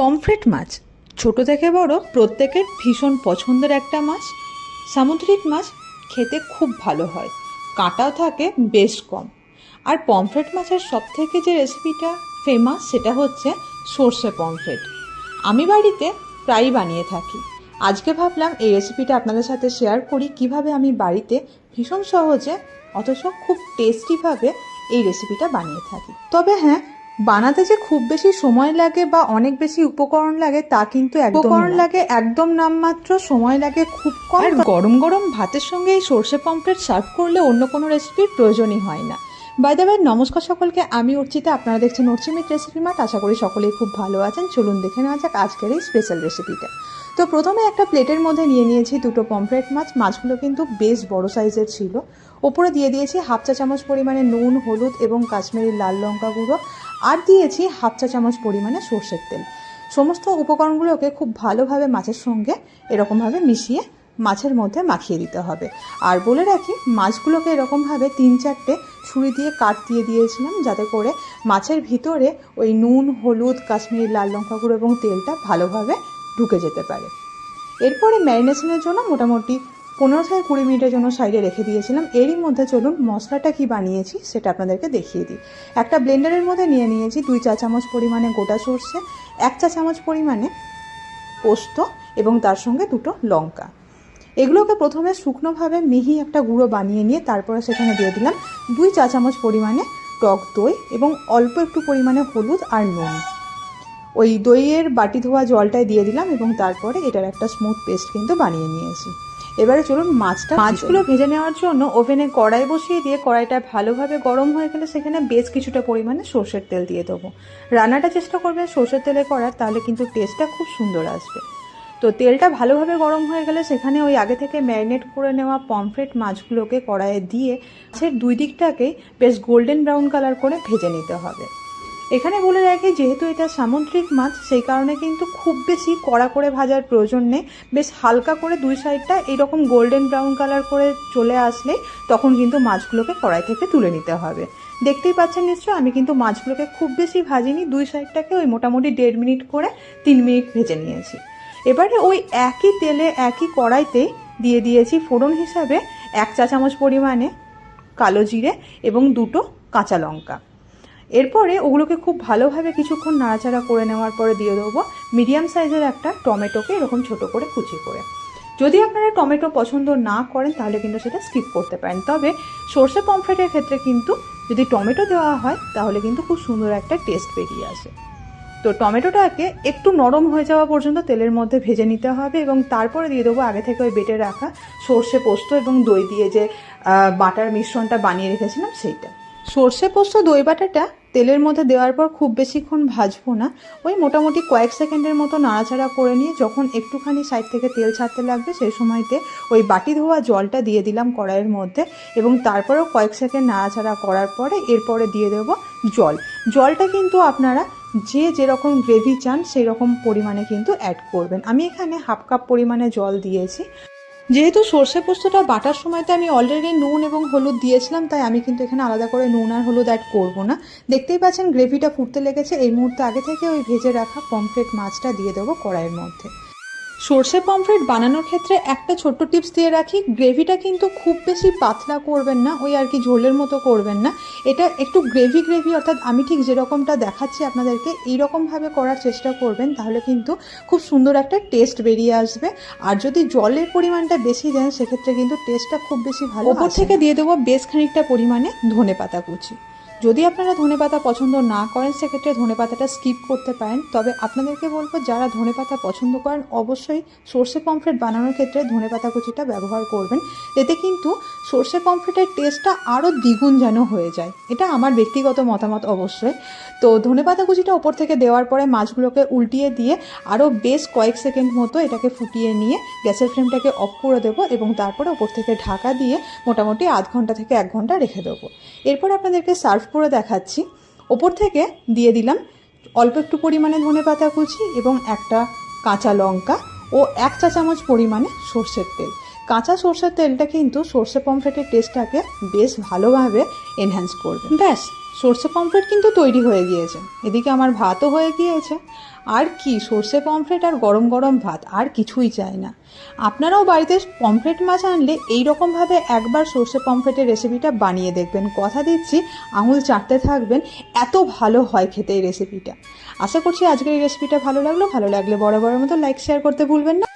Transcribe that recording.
Pomfret মাছ, ছোট থেকে বড়, প্রত্যেকের ভীষণ পছন্দের একটা মাছ। সামুদ্রিক মাছ খেতে খুব ভালো হয়, কাঁটাও থাকে বেশ কম। আর পমফ্রেট মাছের সব থেকে যে রেসিপিটা ফেমাস সেটা হচ্ছে সর্ষে পমফ্রেট। আমি বাড়িতে প্রায়ই বানিয়ে থাকি। আজকে ভাবলাম এই রেসিপিটা আপনাদের সাথে শেয়ার করি, কীভাবে আমি বাড়িতে ভীষণ সহজে, অথচ খুব টেস্টিভাবে এই রেসিপিটা বানিয়ে থাকি। তবে হ্যাঁ বানাতে যে খুব বেশি সময় লাগে বা অনেক বেশি উপকরণ লাগে তা কিন্তু উপকরণ লাগে একদম নামমাত্র সময় লাগে খুব কম আর গরম গরম ভাতের সঙ্গে এই সর্ষে পমফ্রেট সার্ভ করলে অন্য কোনো রেসিপির প্রয়োজনই হয় না। বাই দ্য বাই নমস্কার সকলকে আমি অর্চিতা আপনারা দেখছেন অর্চিমিত রেসিপি মাঠ আশা করি সকলেই খুব ভালো আছেন। চলুন দেখে নেওয়া যাক আজকের এই স্পেশাল রেসিপিটা তো প্রথমে একটা প্লেটের মধ্যে নিয়ে নিয়েছি দুটো পমফ্রেট মাছ। মাছগুলো কিন্তু বেশ বড় সাইজের ছিল। ওপরে দিয়ে দিয়েছি হাফ চা চামচ পরিমাণে নুন হলুদ এবং কাশ্মীরি লাল লঙ্কা গুঁড়ো। আর দিয়েছি হাফ চা চামচ পরিমাণে সর্ষের তেল। সমস্ত উপকরণগুলোকে খুব ভালোভাবে মাছের সঙ্গে এরকমভাবে মিশিয়ে মাছের মধ্যে মাখিয়ে দিতে হবে। আর বলে রাখি, মাছগুলোকে এরকমভাবে তিন চারটে ছুরি দিয়ে কাট দিয়ে দিয়েছিলাম যাতে করে মাছের ভিতরে ওই নুন, হলুদ, কাশ্মীরি লাল লঙ্কা গুঁড়ো এবং তেলটা ভালোভাবে ঢুকে যেতে পারে। এরপরে ম্যারিনেশনের জন্য মোটামুটি পনেরো থেকে কুড়ি মিনিটের জন্য সাইডে রেখে দিয়েছিলাম। এরই মধ্যে চলুন মশলাটা কি বানিয়েছি সেটা আপনাদেরকে দেখিয়ে দিই। একটা ব্লেন্ডারের মধ্যে নিয়ে নিয়েছি দুই চা চামচ পরিমাণে গোটা সর্ষে, এক চা চামচ পরিমাণে পোস্ত এবং তার সঙ্গে দুটো লঙ্কা। এগুলোকে প্রথমে শুকনোভাবে মিহি একটা গুঁড়ো বানিয়ে নিয়ে তারপরে সেখানে দিয়ে দিলাম দুই চা চামচ পরিমাণে টক দই এবং অল্প একটু পরিমাণে হলুদ আর নুন। ওই দইয়ের বাটি ধোয়া জলটাই দিয়ে দিলাম এবং তারপরে এটার একটা স্মুথ পেস্ট কিন্তু বানিয়ে নিয়েছি। এবারে চলুন মাছটা মাছগুলো ভেজে নেওয়ার জন্য ওভেনে কড়াই বসিয়ে দিয়ে কড়াইটা ভালোভাবে গরম হয়ে গেলে সেখানে বেশ কিছুটা পরিমাণে সর্ষের তেল দিয়ে দেবো। রান্নাটা চেষ্টা করবে সর্ষের তেলে করার তাহলে কিন্তু টেস্টটা খুব সুন্দর আসবে। তো তেলটা ভালোভাবে গরম হয়ে গেলে সেখানে ওই আগে থেকে ম্যারিনেট করে নেওয়া পমফ্রেট মাছগুলোকে কড়াইয়ে দিয়ে মাছের দুই দিকটাকেই বেশ গোল্ডেন ব্রাউন কালার করে ভেজে নিতে হবে। এখানে বলে রাখি, যেহেতু এটা সামুদ্রিক মাছ, সেই কারণে কিন্তু খুব বেশি কড়া করে ভাজার প্রয়োজন নেই। বেশ হালকা করে দুই সাইডটা এইরকম গোল্ডেন ব্রাউন কালার করে চলে আসলে তখন কিন্তু মাছগুলোকে কড়াই থেকে তুলে নিতে হবে। দেখতেই পাচ্ছেন নিশ্চয় আমি কিন্তু মাছগুলোকে খুব বেশি ভাজিনি, দুই সাইডটাকে ওই মোটামুটি দেড় মিনিট করে তিন মিনিট ভেজে নিয়েছি। এবারে ওই একই তেলে, একই কড়াইতে দিয়ে দিয়েছি ফোড়ন হিসাবে এক চা চামচ পরিমাণে কালো জিরে এবং দুটো কাঁচা লঙ্কা। এরপরে ওগুলোকে খুব ভালোভাবে কিছুক্ষণ নাড়াচাড়া করে নেওয়ার পরে দিয়ে দেবো মিডিয়াম সাইজের একটা টমেটোকে এরকম ছোট করে কুচি করে। যদি আপনারা টমেটো পছন্দ না করেন, তাহলে কিন্তু সেটা স্কিপ করতে পারেন। তবে সর্ষে পমফ্রেটের ক্ষেত্রে কিন্তু যদি টমেটো দেওয়া হয়, তাহলে কিন্তু খুব সুন্দর একটা টেস্ট বেরিয়ে আসে। তো টমেটোটাকে একটু নরম হয়ে যাওয়া পর্যন্ত তেলের মধ্যে ভেজে নিতে হবে এবং তারপরে দিয়ে দেবো আগে থেকে ওই বেটে রাখা সর্ষে পোস্ত এবং দই দিয়ে যে বাটার মিশ্রণটা বানিয়ে রেখেছিলাম সেইটা। সর্ষে পোস্ত, দই বাটাটা তেলের মধ্যে দেওয়ার পর খুব বেশিক্ষণ ভাজবো না। ওই মোটামুটি কয়েক সেকেন্ডের মতো নাড়াচাড়া করে নিয়ে যখন একটুখানি সাইড থেকে তেল ছাড়তে লাগবে সেই সময়তে ওই বাটি ধোয়া জলটা দিয়ে দিলাম কড়াইয়ের মধ্যে এবং তারপরেও কয়েক সেকেন্ড নাড়াচাড়া করার পরে এরপরে দিয়ে দেবো জল। জলটা কিন্তু আপনারা যে যেরকম গ্রেভি চান সেই রকম পরিমাণে কিন্তু অ্যাড করবেন। আমি এখানে হাফ কাপ পরিমাণে জল দিয়েছি। যেহেতু সর্ষে পোস্তটা বাটার সময়তে আমি অলরেডি নুন এবং হলুদ দিয়েছিলাম, তাই আমি কিন্তু এখানে আলাদা করে নুন আর হলুদ অ্যাড করব না। দেখতেই পাচ্ছেন গ্রেভিটা ফুটতে লেগেছে, এই মুহূর্তে আগে থেকে ওই ভেজে রাখা পমফ্রেট মাছটা দিয়ে দেবো কড়াইয়ের মধ্যে। সর্ষে পমফ্রেট বানানোর ক্ষেত্রে একটা ছোট্ট টিপস দিয়ে রাখি গ্রেভিটা কিন্তু খুব বেশি পাতলা করবেন না ওই আর কি ঝোলের মতো করবেন না। এটা একটু গ্রেভি গ্রেভি অর্থাৎ আমি ঠিক যেরকমটা দেখাচ্ছি আপনাদেরকে এইরকমভাবে করার চেষ্টা করবেন তাহলে কিন্তু খুব সুন্দর একটা টেস্ট বেরিয়ে আসবে। আর যদি জলের পরিমাণটা বেশি দেন সেক্ষেত্রে কিন্তু টেস্টটা খুব বেশি ভালো ওপর থেকে দিয়ে দেবো বেশ খানিকটা পরিমাণে ধনে পাতা কুচি। যদি আপনারা ধনেপাতা পছন্দ না করেন, সেক্ষেত্রে ধনেপাতাটা স্কিপ করতে পারেন। তবে আপনাদেরকে বলব, যারা ধনেপাতা পছন্দ করেন, অবশ্যই সর্ষে পমফ্রেট বানানোর ক্ষেত্রে ধনেপাতা কুচিটা ব্যবহার করবেন। এতে কিন্তু সর্ষে পমফ্রেটের টেস্টটা আরও দ্বিগুণ যেন হয়ে যায়। এটা আমার ব্যক্তিগত মতামত অবশ্যই। তো ধনেপাতা কুচিটা ওপর থেকে দেওয়ার পরে মাছগুলোকে উল্টিয়ে দিয়ে আরও বেশ কয়েক সেকেন্ড মতো এটাকে ফুটিয়ে নিয়ে গ্যাসের ফ্লেমটাকে অফ করে দেবো এবং তারপরে ওপর থেকে ঢাকা দিয়ে মোটামুটি আধ ঘণ্টা থেকে এক ঘণ্টা রেখে দেবো। এরপর আপনাদেরকে সার্ভ করে দেখাচ্ছি। ওপর থেকে দিয়ে দিলাম অল্প একটু পরিমাণে ধনে পাতা কুচি এবং একটা কাঁচা লঙ্কা ও এক চা চামচ পরিমাণে সর্ষের তেল। কাঁচা সর্ষের তেলটা কিন্তু সর্ষে পমফ্রেটের টেস্টটাকে বেশ ভালোভাবে এনহ্যান্স করবে। ব্যাস সর্ষে পমফ্রেট কিন্তু তৈরি হয়ে গিয়েছে। এদিকে আমার ভাতও হয়ে গিয়েছে। আর কি, সর্ষে পমফ্রেট আর গরম গরম ভাত, আর কিছুই চাই না। আপনারাও বাড়িতে পমফ্রেট মাছ আনলে এই রকমভাবে একবার সর্ষে পমফ্রেটের রেসিপিটা বানিয়ে দেখবেন। কথা দিচ্ছি, আঙুল চাটতে থাকবেন, এত ভালো হয় খেতে এই রেসিপিটা। আশা করছি আজকের এই রেসিপিটা ভালো লাগল। ভালো লাগলে বড় বড় মতো লাইক শেয়ার করতে ভুলবেন না।